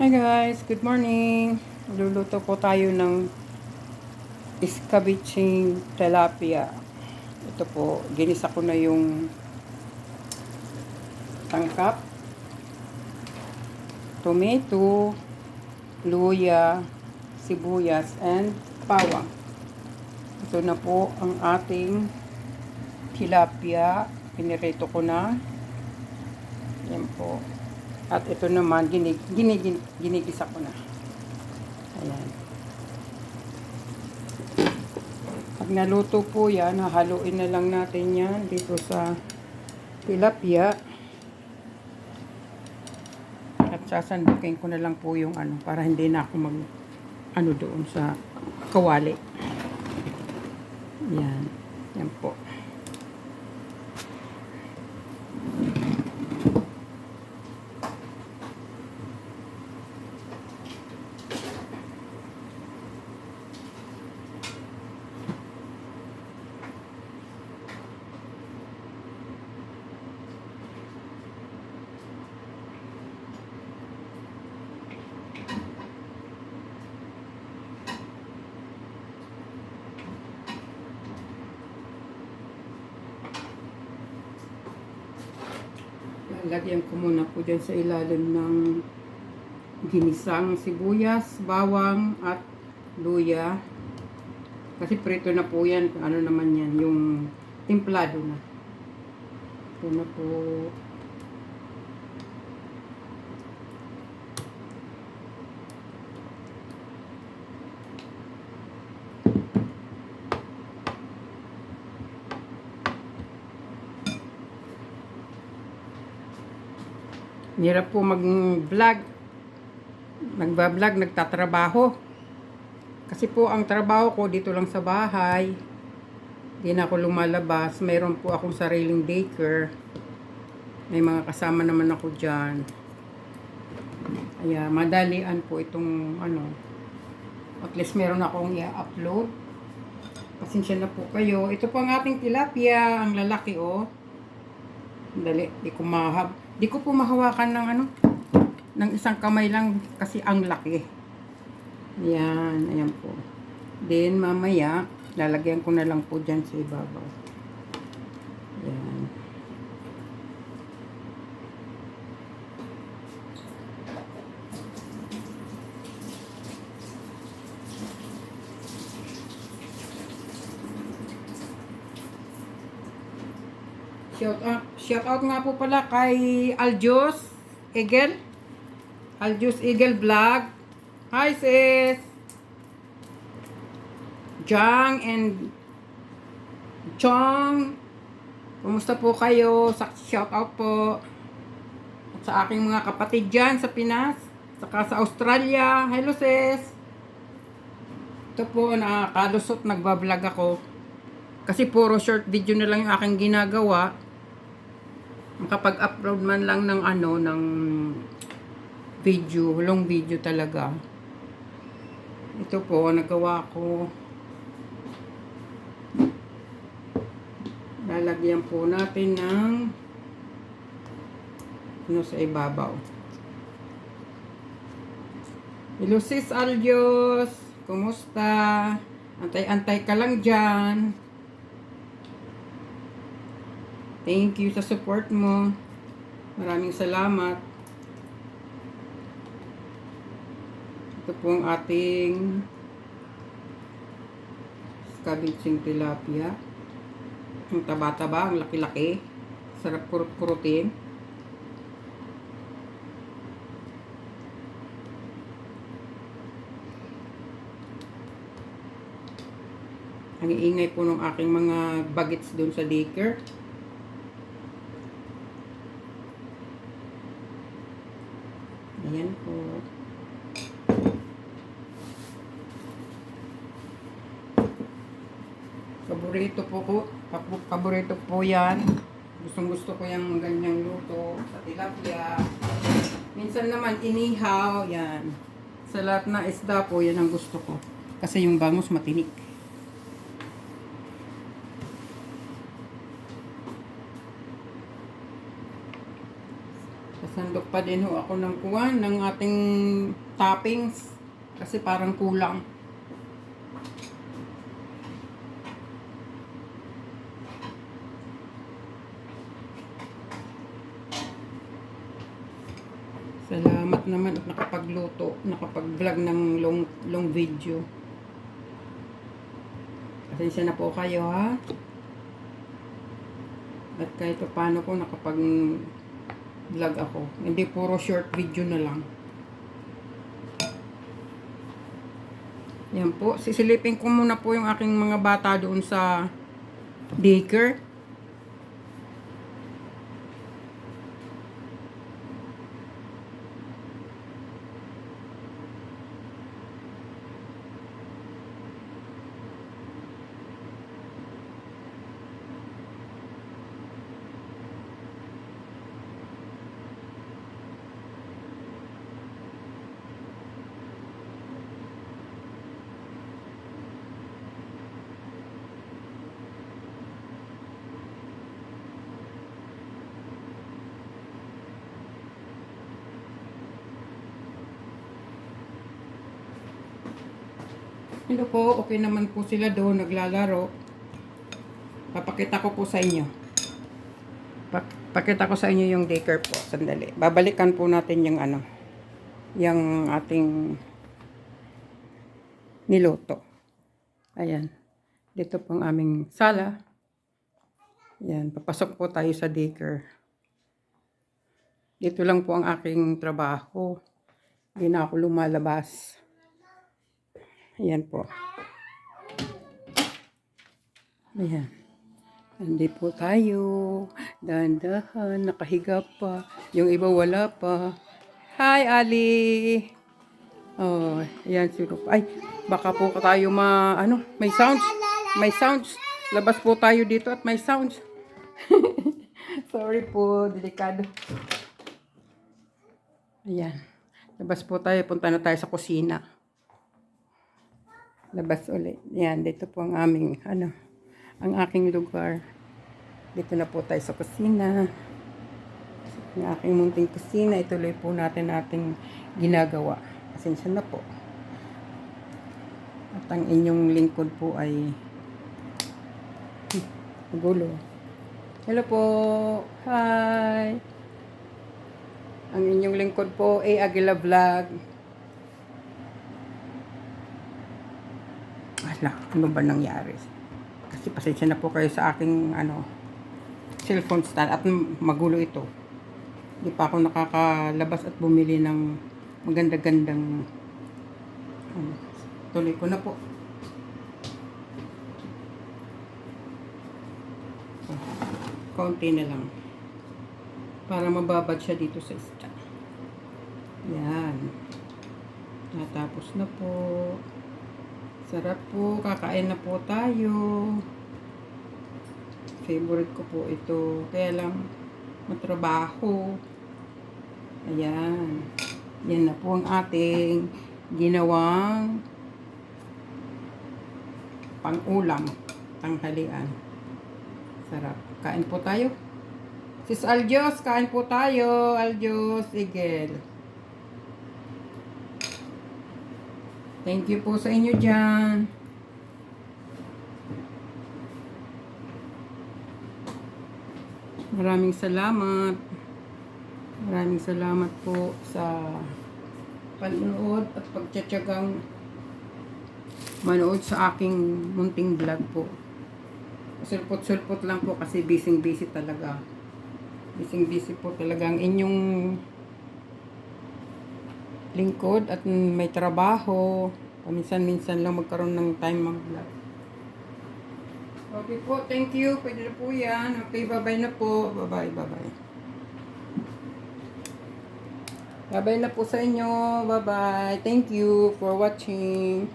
Hi guys, good morning. Luluto po tayo ng escabeche tilapia. Ito po, ginisa ko na yung tangkap, tomato, luya, sibuyas, and bawang. Ito na po ang ating tilapia. Pinirito ko na. Yan po. At ito naman, ginig, ginig, ginigisa ko na. Ayan. Pag naluto po yan, hahaluin na lang natin yan dito sa tilapia. At sasandukin ko na lang po yung ano, para hindi na ako mag, ano doon sa kawali. Yan po. Lagyan ko muna po dyan sa ilalim ng ginisang sibuyas, bawang at luya. Kasi prito na po yan. Ano naman yan, yung templado na. Ito na po. Hirap po mag-vlog. Nagba-vlog, nagtatrabaho. Kasi po ang trabaho ko dito lang sa bahay. Hindi na ako lumalabas. Mayroon po akong sariling daycare. May mga kasama naman ako dyan. Kaya madalian po itong ano. At least meron akong i-upload. Pasensya na po kayo. Ito po ang ating tilapia. Ang lalaki oh. Dali, di ko mahab. Di ko po mahawakan ng ano, ng isang kamay lang kasi ang laki. Yan, ayan po. Then, mamaya, lalagyan ko na lang po dyan sa ibabaw. Yan. Shout out, shout out nga po pala kay Aljos Egel. Aljos Egel Vlog. Hi sis. Jang and Chong. Kumusta po kayo? Sa- Shout out po. At sa aking mga kapatid dyan sa Pinas. Saka sa Australia. Hello sis. Ito po, nakakalusot, nagbablog ako. Kasi puro short video na lang yung aking ginagawa makapag-upload man lang ng ano, ng video, long video talaga. Ito po, nagawa ko. Lalagyan po natin ng ano sa ibabaw. Hello sis Aljos, kumusta? Antay-antay ka lang dyan. Thank you sa support mo. Maraming salamat. Ito po ang ating scabicing tilapia. Ang taba-taba, ang laki-laki. Sarap kurut-kurutin. Ang iingay po ng aking mga bagets doon sa daycare. Ayan po. Paborito po ko. Paborito po yan. Gustong gusto ko yung ganyang luto sa tilapia. Minsan naman inihaw. Yan. Sa lahat na isda po, yan ang gusto ko. Kasi yung bangus matinik. Sandok pa din ho ako ng kuwan ng ating toppings kasi parang kulang. Salamat naman at nakapagluto, nakapag-vlog ng long, long video. Pasensya na po kayo ha. At kahit pa paano ko nakapag-vlog ako. Hindi puro short video na lang. Yan po. Sisilipin ko muna po yung aking mga bata doon sa daycare. Hello po, okay naman po sila doon naglalaro. Papakita ko po sa inyo. Pak- Pakita ko sa inyo yung daycare po. Sandali. Babalikan po natin yung ano, yung ating niluto. Ayan. Dito po ang aming sala. Ayan, papasok po tayo sa daycare. Dito lang po ang aking trabaho. Hindi na ako lumalabas. Ayan po. Ayan. Hindi po tayo. Dahan-dahan. Nakahiga pa. Yung iba wala pa. Hi, Ali! Oh, ayan si Rup. Ay, baka po tayo ma... Ano? May sounds. May sounds. Labas po tayo dito at may sounds. Sorry po. Delikado. Ayan. Labas po tayo. Punta na tayo sa kusina labas ulit. Yan, dito po ang aming, ano, ang aking lugar. Dito na po tayo sa kusina. Ang aking munting kusina, ituloy po natin ating ginagawa. Pasensya na po. At ang inyong lingkod po ay hmm, gulo. Hello po. Hi. Ang inyong lingkod po ay Agila Vlog. Ala, ano ba nangyari? Kasi pasensya na po kayo sa aking ano cellphone stand at magulo ito. Hindi pa ako nakakalabas at bumili ng maganda-gandang ano, tuloy ko na po. Kaunti na lang. Para mababad siya dito sa stand. Yan. Natapos na po. Sarap po. Kakain na po tayo. Favorite ko po ito. Kaya lang matrabaho. Ayan. Yan na po ang ating ginawang pang-ulam. Tanghalian. Sarap. Kain po tayo. Sis Aljos, kain po tayo. Aljos, Igel. Thank you po sa inyo dyan. Maraming salamat. Maraming salamat po sa panonood at pagtsatsagang manood sa aking munting vlog po. Sulpot-sulpot lang po kasi busy-busy talaga. Busy-busy po talaga ang inyong lingkod at may trabaho. Paminsan-minsan lang magkaroon ng time mag-vlog. Okay po, thank you. Pwede na po yan. Okay, bye-bye na po. Bye-bye, bye-bye. Bye-bye na po sa inyo. Bye-bye. Thank you for watching.